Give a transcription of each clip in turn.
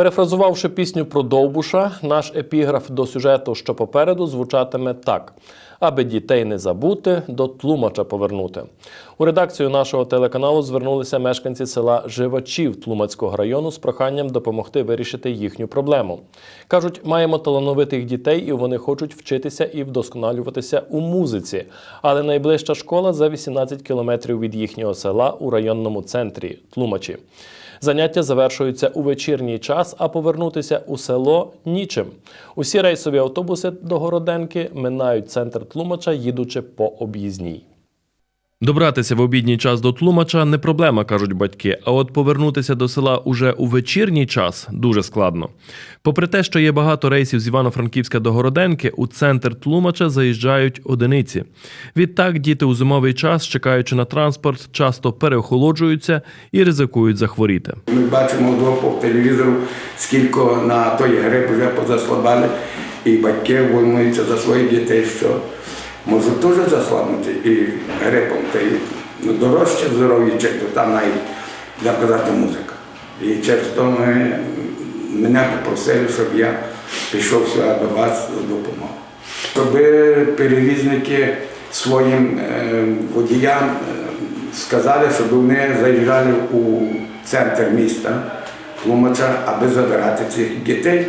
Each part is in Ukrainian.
Перефразувавши пісню про Довбуша, наш епіграф до сюжету, що попереду, звучатиме так: аби дітей не забути, до тлумача повернути. У редакцію нашого телеканалу звернулися мешканці села Живачів Тлумацького району з проханням допомогти вирішити їхню проблему. кажуть, маємо талановитих дітей, і вони хочуть вчитися і вдосконалюватися у музиці. Але найближча школа за 18 кілометрів від їхнього села у районному центрі Тлумачі. Заняття завершуються у вечірній час, а повернутися у село нічим. Усі рейсові автобуси до Городенки минають центр Тлумача, їдучи по об'їзній. Добратися в обідній час до Тлумача не проблема, кажуть батьки. А от повернутися до села уже у вечірній час дуже складно. Попри те, що є багато рейсів з Івано-Франківська до Городенки, у центр Тлумача заїжджають одиниці. Відтак діти у зимовий час, чекаючи на транспорт, часто переохолоджуються і ризикують захворіти. Ми бачимо вдвох по телевізору, скільки на той грип вже позаслабали, і батьки волнуються за своїх дітей, що можуть теж заслабнути і грипом, та й ну, дорожче здоров'я, чи то там навіть для казати музика. І через то ми, мене попросили, щоб я пішов сюди до вас до допомоги. Щоб перевізники своїм е, водіям е, сказали, щоб вони заїжджали у центр міста Тлумача, аби забирати цих дітей.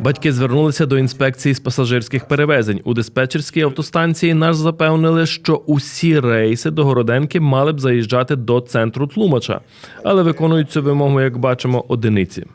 Батьки звернулися до інспекції з пасажирських перевезень. У диспетчерській автостанції нас запевнили, що усі рейси до Городенки мали б заїжджати до центру Тлумача, але виконують цю вимогу, як бачимо, одиниці.